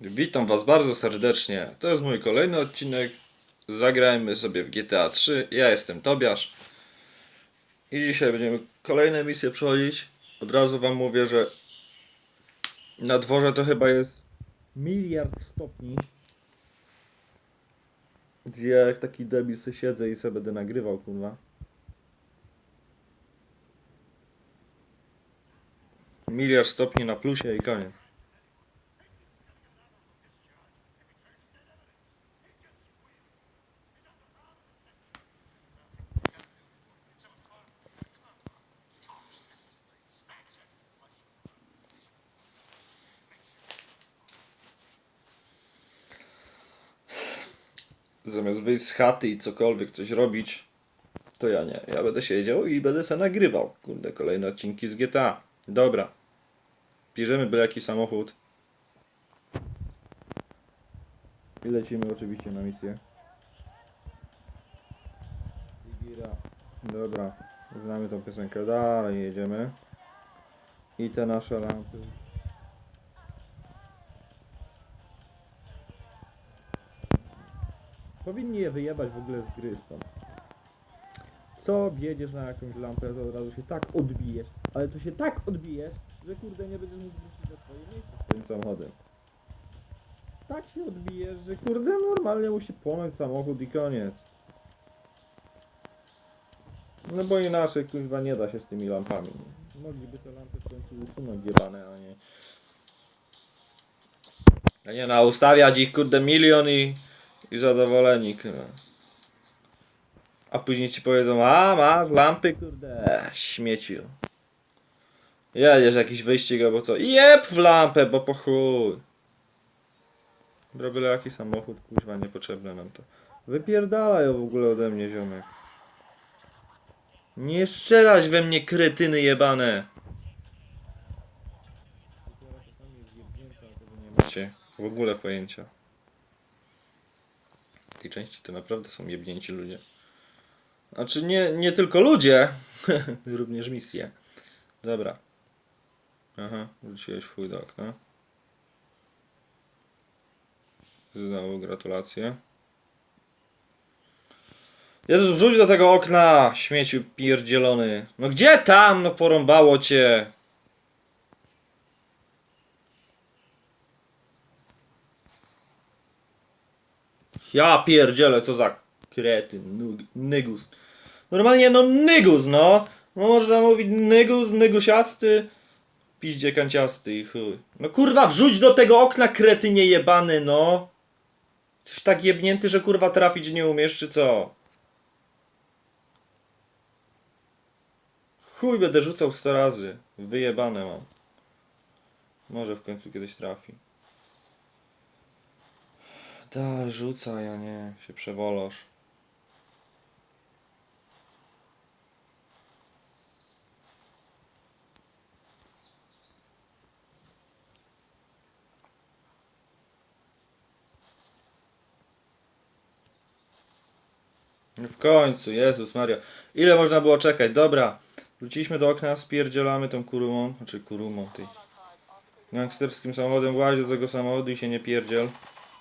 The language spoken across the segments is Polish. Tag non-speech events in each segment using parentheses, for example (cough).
Witam Was bardzo serdecznie. To jest mój kolejny odcinek. Zagrajmy sobie w GTA 3. Ja jestem Tobiasz. I dzisiaj będziemy kolejne misje przechodzić. Od razu Wam mówię, że na dworze to chyba jest miliard stopni. Gdzie ja jak taki debil sobie siedzę i sobie będę nagrywał, kurwa. Miliard stopni na plusie i koniec. Zamiast wyjść z chaty i cokolwiek coś robić, to ja nie. Ja będę siedział i będę sobie nagrywał. Kurde, kolejne odcinki z GTA. Dobra. Bierzemy byle jaki samochód. I lecimy oczywiście na misję. Dobra. Znamy tą piosenkę. Dalej jedziemy. I te nasze lampy. Powinni je wyjebać w ogóle z gry stąd. Co wjedziesz na jakąś lampę, to od razu się tak odbijesz, ale to się tak odbijesz, że kurde nie będziesz mógł wrócić na swoje miejsce swoim samochodem. Tak się odbijesz, że kurde normalnie musi płonąć samochód i koniec. No bo inaczej kurwa nie da się z tymi lampami. Mogliby te lampy w końcu usunąć jebane, a nie... A nie na ustawiać ich kurde milion i i zadowoleni, kurwa. A później ci powiedzą, a masz lampy, kurde, śmieciu. Jedziesz jakiś wyścig albo co, jeb w lampę, bo po chuj. Dobra, jaki samochód, kuźwa, niepotrzebne nam to. Wypierdalaj w ogóle ode mnie, ziomek. Nie strzelać we mnie, kretyny jebane. W ogóle pojęcia. Tej części to naprawdę są jebnięci ludzie. Znaczy nie, nie tylko ludzie, (laughs) również misje. Dobra. Aha, wróciłeś w chuj do okna. Znowu gratulacje. Jezus, wrzuć do tego okna, śmieciu pierdzielony. No gdzie tam? No porąbało cię. Ja pierdzielę, co za kretyn, nygus. Normalnie no nygus, no. No można mówić nygus, nygusiasty, piździe kanciasty i chuj. No kurwa, wrzuć do tego okna kretynie jebany, no. Jesteś tak jebnięty, że kurwa trafić nie umiesz, czy co? Chuj, będę rzucał 100 razy. Wyjebane mam. Może w końcu kiedyś trafi. Dal, rzucaj, a nie się przewolasz. W końcu, Jezus Maria. Ile można było czekać? Dobra. Wróciliśmy do okna, spierdzielamy tą kurumą, znaczy kurumą tej gangsterskim samochodem, właź do tego samochodu i się nie pierdziel.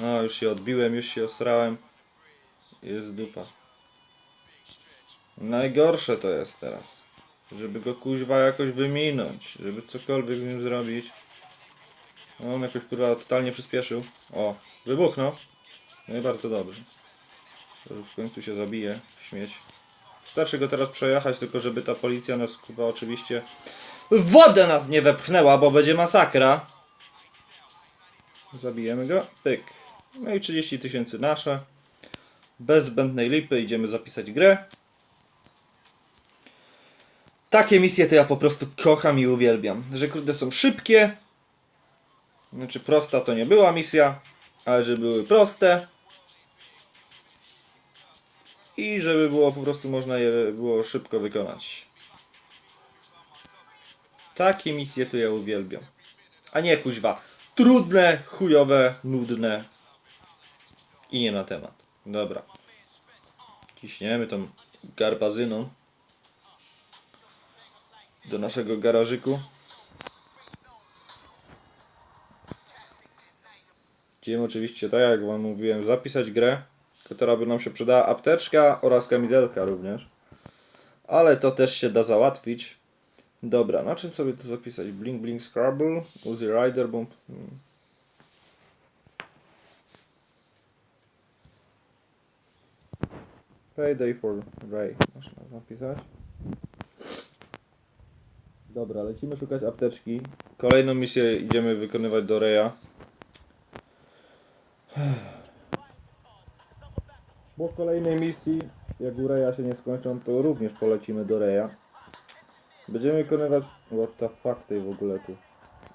No, już się odbiłem, już się osrałem. Jest dupa. Najgorsze to jest teraz. Żeby go kuźwa jakoś wyminąć, żeby cokolwiek z nim zrobić. No, on jakoś kurwa totalnie przyspieszył. O, wybuchnął. No i bardzo dobrze. W końcu się zabije, śmieć. Starczy go teraz przejechać, tylko żeby ta policja nas kurwa oczywiście w wodę nas nie wepchnęła, bo będzie masakra. Zabijemy go. Pyk. No i 30 tysięcy nasze. Bez zbędnej lipy idziemy zapisać grę. Takie misje to ja po prostu kocham i uwielbiam. Że kurde są szybkie. Znaczy prosta to nie była misja, ale że były proste. I żeby było po prostu można je było szybko wykonać. Takie misje to ja uwielbiam. A nie kuźwa. Trudne, chujowe, nudne. I nie na temat. Dobra. Ciśniemy tą garbazyną. Do naszego garażyku. Chciałem oczywiście, tak jak wam mówiłem, zapisać grę, która by nam się przydała apteczka oraz kamizelka również. Ale to też się da załatwić. Dobra, na czym sobie to zapisać? Blink Blink Scrabble, Uzi Rider Bomb. Payday for Ray. Można zapisać. Dobra, lecimy szukać apteczki. Kolejną misję idziemy wykonywać do Reja. Po kolejnej misji, jak u Reja się nie skończą, to również polecimy do Reja. Będziemy wykonywać... What the fuck tej w ogóle tu.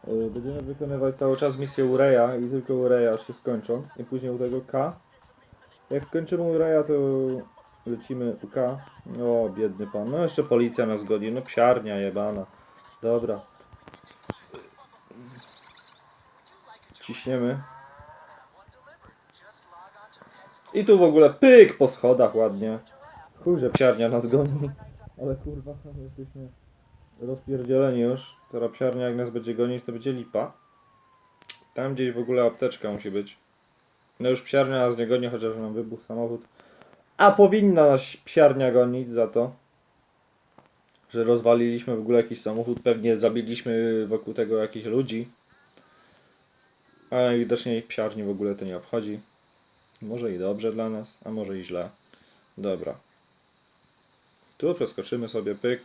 Yy, Będziemy wykonywać cały czas misję u Reja i tylko u Reja się skończą. I później u tego K. Jak kończymy u Reja, to lecimy u K. O, biedny pan. No jeszcze policja nas goni. No psiarnia jebana. Dobra. Ciśniemy. I tu w ogóle pyk po schodach ładnie. Że psiarnia nas goni. Ale kurwa, jesteśmy rozpierdzieleni już. Teraz psiarnia jak nas będzie gonić, to będzie lipa. Tam gdzieś w ogóle apteczka musi być. No już psiarnia nas nie goni, chociaż nam wybuchł samochód. A powinna nas psiarnia gonić za to, że rozwaliliśmy w ogóle jakiś samochód. Pewnie zabiliśmy wokół tego jakichś ludzi. Ale najwidoczniej psiarni w ogóle to nie obchodzi. Może i dobrze dla nas, a może i źle. Dobra. Tu przeskoczymy sobie pyk.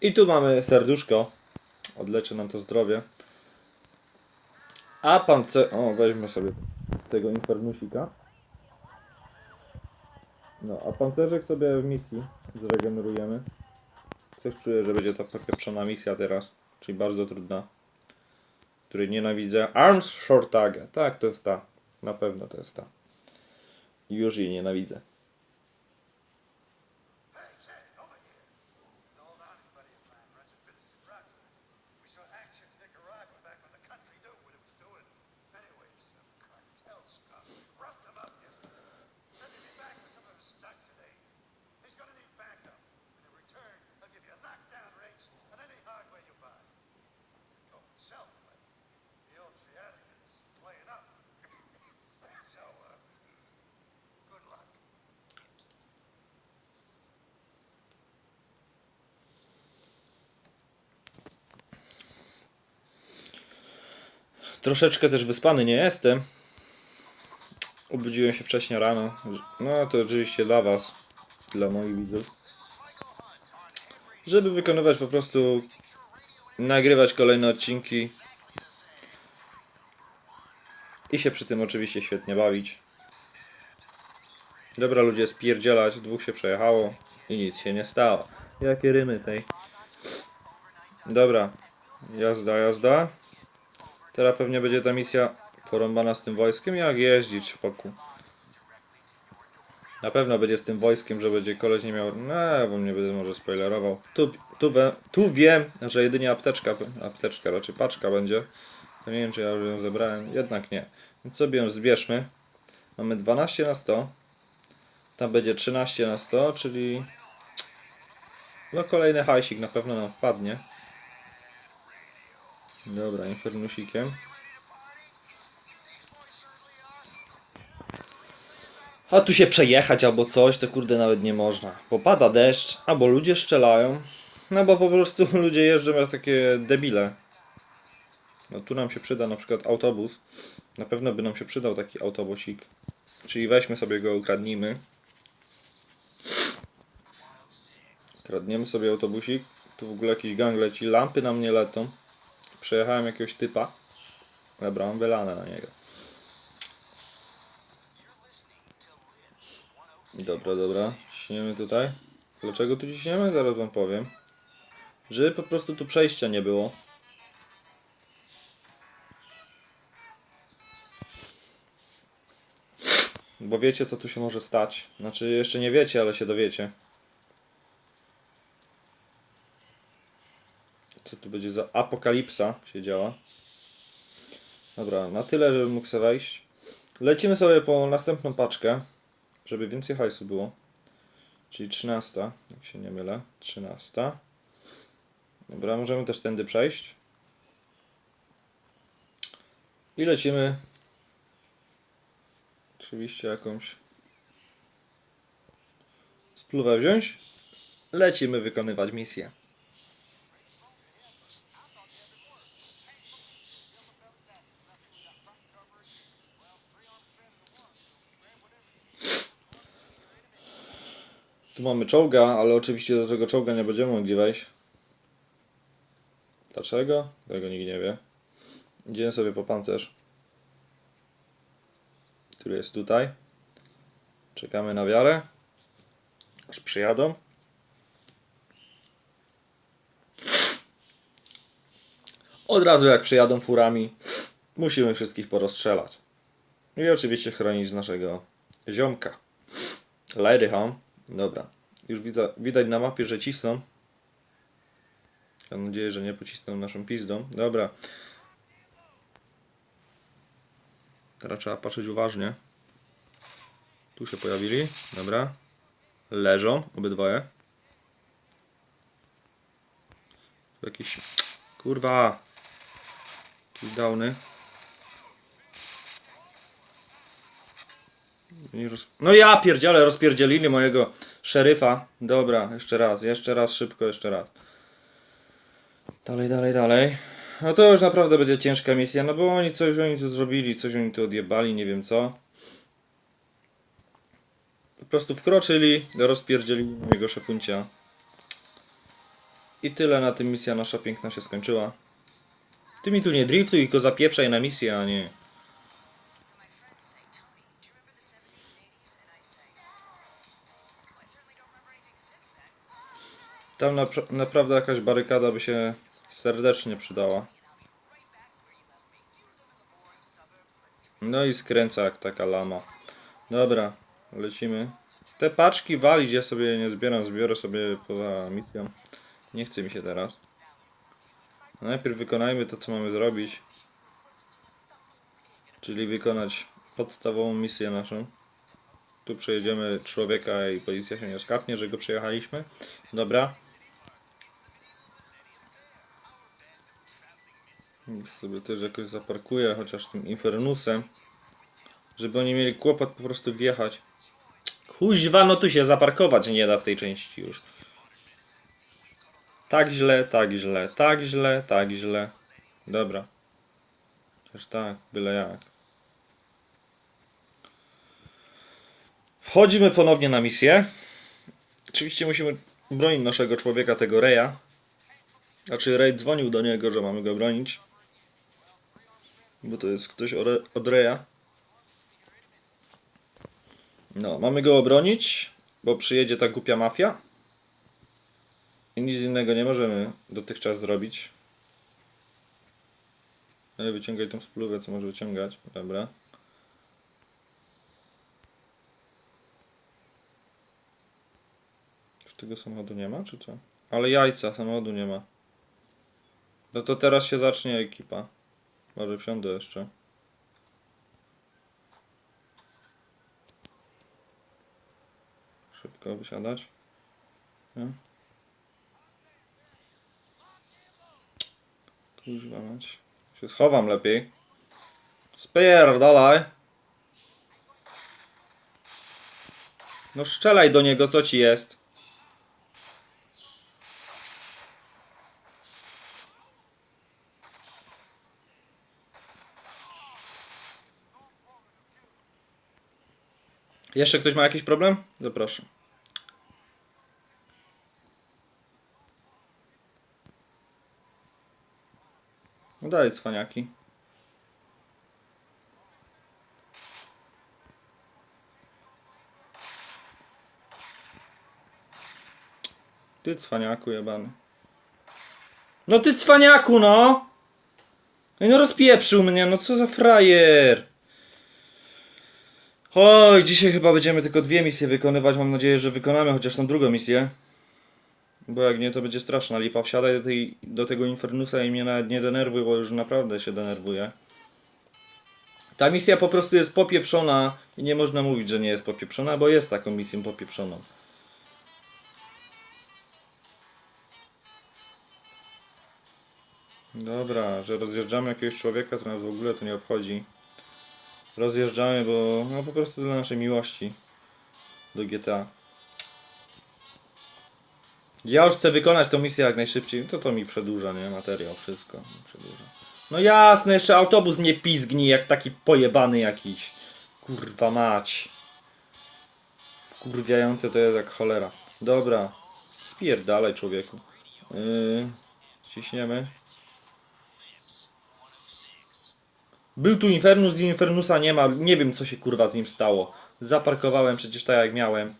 I tu mamy serduszko. Odleczy nam to zdrowie. A pance... O, weźmy sobie tego infernusika. No, a pancerzek sobie w misji zregenerujemy. Coś czuję, że będzie to popieprzona misja teraz. Czyli bardzo trudna. Której nienawidzę. Arms Short Tag. Tak, to jest ta. Na pewno to jest ta. Już jej nienawidzę. Troszeczkę też wyspany nie jestem. Obudziłem się wcześniej rano. No to oczywiście dla Was, dla moich widzów. Żeby wykonywać po prostu, nagrywać kolejne odcinki. I się przy tym oczywiście świetnie bawić. Dobra ludzie, spierdzielać, dwóch się przejechało i nic się nie stało. Jakie rymy tej. Dobra, jazda, jazda. Teraz pewnie będzie ta misja porąbana z tym wojskiem, jak jeździć wokół. Na pewno będzie z tym wojskiem, że będzie koleś nie miał... No, bo mnie będę może spoilerował. Tu, tu, we- tu wiem, że jedynie apteczka, apteczka, raczej paczka będzie. To nie wiem, czy ja już ją zebrałem. Jednak nie. Więc sobie ją zbierzmy. Mamy 12 na 100. Tam będzie 13 na 100, czyli... No kolejny hajsik na pewno nam wpadnie. Dobra, infernusikiem. A tu się przejechać albo coś, to kurde nawet nie można. Bo pada deszcz, albo ludzie strzelają. No bo po prostu (laughs) ludzie jeżdżą jak takie debile. No tu nam się przyda na przykład autobus. Na pewno by nam się przydał taki autobusik. Czyli weźmy sobie go, ukradnijmy. Kradniemy sobie autobusik. Tu w ogóle jakiś gang leci. Lampy nam nie lecą. Przejechałem jakiegoś typa. Dobra, mam wylane na niego. Dobra, dobra. Ciśniemy tutaj. Dlaczego tu ciśniemy? Zaraz wam powiem. Żeby po prostu tu przejścia nie było. Bo wiecie co tu się może stać. Znaczy jeszcze nie wiecie, ale się dowiecie. Co tu będzie za apokalipsa się działa. Dobra, na tyle, żebym mógł sobie wejść. Lecimy sobie po następną paczkę, żeby więcej hajsu było. Czyli 13, jak się nie mylę. 13. Dobra, możemy też tędy przejść. I lecimy Oczywiście jakąś spluwę wziąć. Lecimy wykonywać misję. Tu mamy czołga, ale oczywiście do tego czołga nie będziemy mogli wejść. Dlaczego? Tego nikt nie wie. Idziemy sobie po pancerz, który jest tutaj. Czekamy na wiarę, aż przyjadą. Od razu jak przyjadą furami, musimy wszystkich porozstrzelać. I oczywiście chronić naszego ziomka. Ladyham. Dobra. Już widać na mapie, że cisną. Mam nadzieję, że nie pocisną naszą pizdą. Dobra. Teraz trzeba patrzeć uważnie. Tu się pojawili. Dobra. Leżą obydwoje. Tu jakiś... Kurwa. Jakiś downy. Roz... No ja pierdziele, rozpierdzielili mojego szeryfa. Dobra, jeszcze raz, jeszcze raz, szybko, jeszcze raz. Dalej, dalej, dalej. No to już naprawdę będzie ciężka misja, no bo oni coś oni tu zrobili, coś oni tu odjebali, nie wiem co. Po prostu wkroczyli, rozpierdzielili mojego szefuncia. I tyle na tym misja nasza piękna się skończyła. Ty mi tu nie driftuj, tylko zapieprzaj na misję, a nie. Tam napra- naprawdę jakaś barykada by się serdecznie przydała. No i skręca jak taka lama. Dobra, lecimy. Te paczki walić, ja sobie nie zbieram, zbiorę sobie poza misją. Nie chce mi się teraz. Najpierw wykonajmy to, co mamy zrobić. Czyli wykonać podstawową misję naszą. Tu przejedziemy człowieka i policja się nie skapnie, że go przejechaliśmy. Dobra. Sobie też jakoś zaparkuję, chociaż tym Infernusem. Żeby oni mieli kłopot po prostu wjechać. Kuźwa, no tu się zaparkować nie da w tej części już. Tak źle, tak źle, tak źle, tak źle. Dobra. Chociaż tak, byle jak. Wchodzimy ponownie na misję. Oczywiście musimy bronić naszego człowieka, tego Reja. Znaczy Rej dzwonił do niego, że mamy go bronić. Bo to jest ktoś od Reja. No, mamy go obronić, bo przyjedzie ta głupia mafia. I nic innego nie możemy dotychczas zrobić. Ale wyciągaj tą spluwę, co może wyciągać. Dobra. Tego samochodu nie ma, czy co? Ale jajca, samochodu nie ma. No to teraz się zacznie ekipa. Może wsiądę jeszcze. Szybko wysiadać. Nie? Kuźwa mać. Się schowam lepiej. Spierdalaj. No strzelaj do niego, co ci jest? Jeszcze ktoś ma jakiś problem? Zapraszam. No dalej, cwaniaki. Ty cwaniaku jebany. No ty cwaniaku, no! No rozpieprzył mnie, no co za frajer! Oj, dzisiaj chyba będziemy tylko dwie misje wykonywać. Mam nadzieję, że wykonamy chociaż tą drugą misję. Bo jak nie, to będzie straszna lipa. Wsiadaj do, tej, do tego Infernusa i mnie nawet nie denerwuj, bo już naprawdę się denerwuję. Ta misja po prostu jest popieprzona i nie można mówić, że nie jest popieprzona, bo jest taką misją popieprzoną. Dobra, że rozjeżdżamy jakiegoś człowieka, to nas w ogóle to nie obchodzi. Rozjeżdżamy, bo no po prostu dla naszej miłości do GTA. Ja już chcę wykonać tą misję jak najszybciej, to to mi przedłuża, nie? Materiał, wszystko mi przedłuża. No jasne, jeszcze autobus mnie pizgni jak taki pojebany jakiś. Kurwa mać. Wkurwiające to jest jak cholera. Dobra. Spierdalaj człowieku. Yy, ciśniemy. Był tu Infernus i Infernusa nie ma. Nie wiem co się kurwa z nim stało. Zaparkowałem przecież tak jak miałem.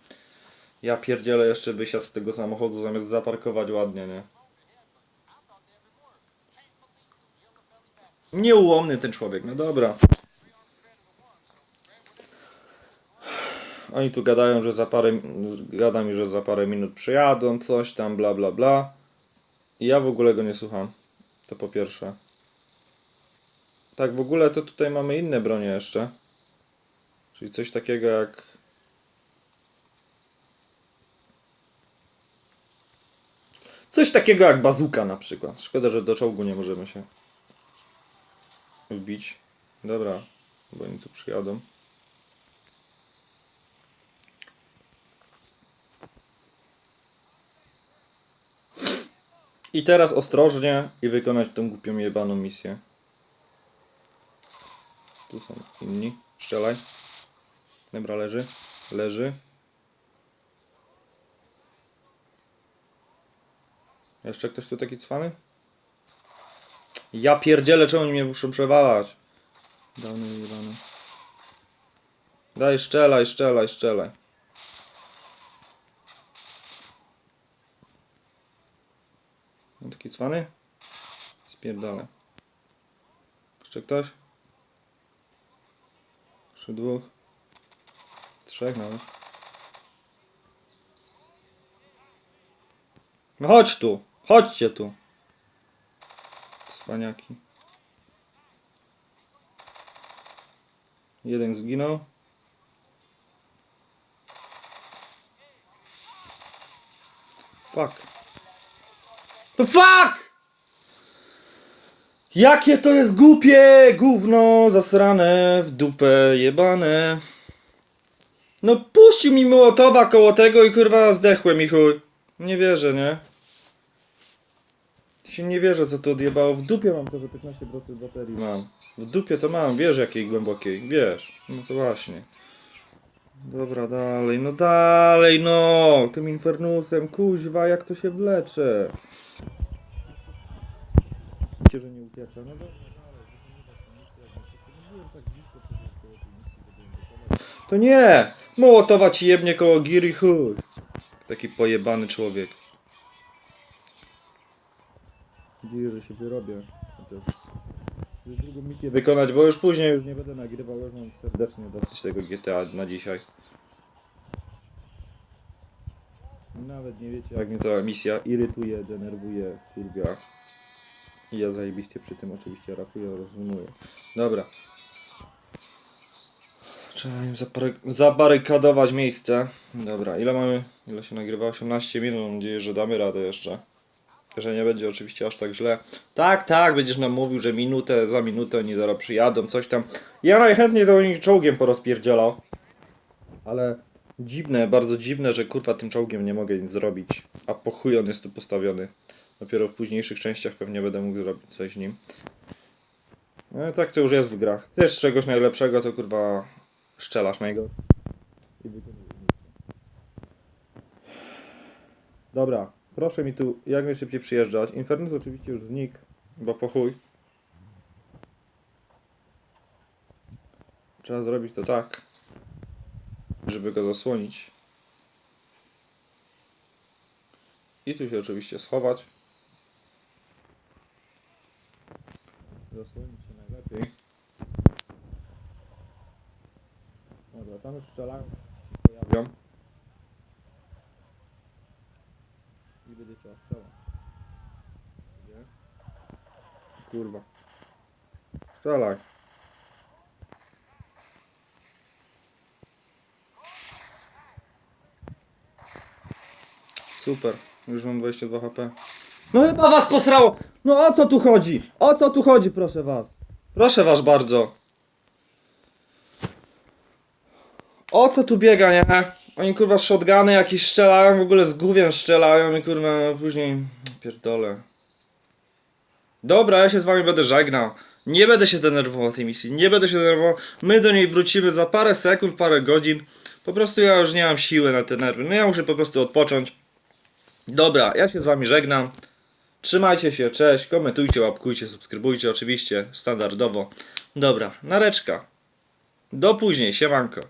Ja pierdzielę jeszcze wysiadł z tego samochodu zamiast zaparkować ładnie, nie? Nieułomny ten człowiek, no dobra. Oni tu gadają, że za parę, gada mi, że za parę minut przyjadą, coś tam, bla bla bla. I ja w ogóle go nie słucham. To po pierwsze. Tak, w ogóle to tutaj mamy inne bronie jeszcze. Czyli coś takiego jak... Coś takiego jak bazuka na przykład. Szkoda, że do czołgu nie możemy się wbić. Dobra, bo oni tu przyjadą. I teraz ostrożnie i wykonać tą głupią jebaną misję. Tu są inni. Strzelaj. Dobra, leży. Leży. Jeszcze ktoś tu taki cwany? Ja pierdzielę, czemu oni mnie muszą przewalać? Dany jebany. Daj, strzelaj, strzelaj, strzelaj. No taki cwany? Spierdolę. Jeszcze ktoś? Jeszcze dwóch. Trzech nawet. No chodź tu! Chodźcie tu! Cwaniaki. Jeden zginął. Fuck. No fuck! Jakie to jest głupie gówno zasrane w dupę jebane. No puścił mi Mołotowa koło tego i kurwa zdechłem i chuj. Nie wierzę, nie? Się nie wierzę co to odjebało. W dupie mam to, że 15% baterii mam. W dupie to mam, wiesz jakiej głębokiej, wiesz. No to właśnie. Dobra, dalej, no dalej, no! Tym infernusem, kuźwa, jak to się wlecze? Misji, że byłem gotowy. To nie! Mołotowa ci jebnie koło giry, chuj. Taki pojebany człowiek. Nadzieję, że się wyrobię. Chociaż drugą misję wykonać, bo już później już nie będę nagrywał, już mam serdecznie dosyć tego GTA na dzisiaj. Nawet nie wiecie jak mnie ta misja irytuje, denerwuje, kurwia. I ja zajebiście przy tym oczywiście rapuję, rozumuję. Dobra. Trzeba im zabarykadować miejsce. Dobra, ile mamy? Ile się nagrywa? 18 minut. Mam nadzieję, że damy radę jeszcze. Że nie będzie oczywiście aż tak źle. Tak, tak, będziesz nam mówił, że minutę za minutę oni zaraz przyjadą, coś tam. Ja najchętniej to oni czołgiem porozpierdzielał. Ale dziwne, bardzo dziwne, że kurwa tym czołgiem nie mogę nic zrobić. A po chuj on jest tu postawiony. Dopiero w późniejszych częściach pewnie będę mógł zrobić coś z nim. No tak to już jest w grach. Chcesz czegoś najlepszego, to kurwa szczelasz najgo. I wykonujesz misję. Dobra, proszę mi tu jak najszybciej przyjeżdżać. Infernus oczywiście już znikł, bo po chuj. Trzeba zrobić to tak, żeby go zasłonić. I tu się oczywiście schować. Się najlepiej. Dobra, tam już strzelają, pojawią. I będzie trzeba strzelać. Gdzie? Kurwa. Strzelaj. Super, już mam 22 HP. No chyba was posrało! No o co tu chodzi? O co tu chodzi, proszę was? Proszę was bardzo. O co tu biega, nie? Oni kurwa shotguny jakieś strzelają, w ogóle z główiem strzelają i kurwa później... Pierdolę. Dobra, ja się z wami będę żegnał. Nie będę się denerwował tej misji, nie będę się denerwował. My do niej wrócimy za parę sekund, parę godzin. Po prostu ja już nie mam siły na te nerwy. No ja muszę po prostu odpocząć. Dobra, ja się z wami żegnam. Trzymajcie się, cześć, komentujcie, łapkujcie, subskrybujcie oczywiście, standardowo. Dobra, nareczka. Do później, siemanko.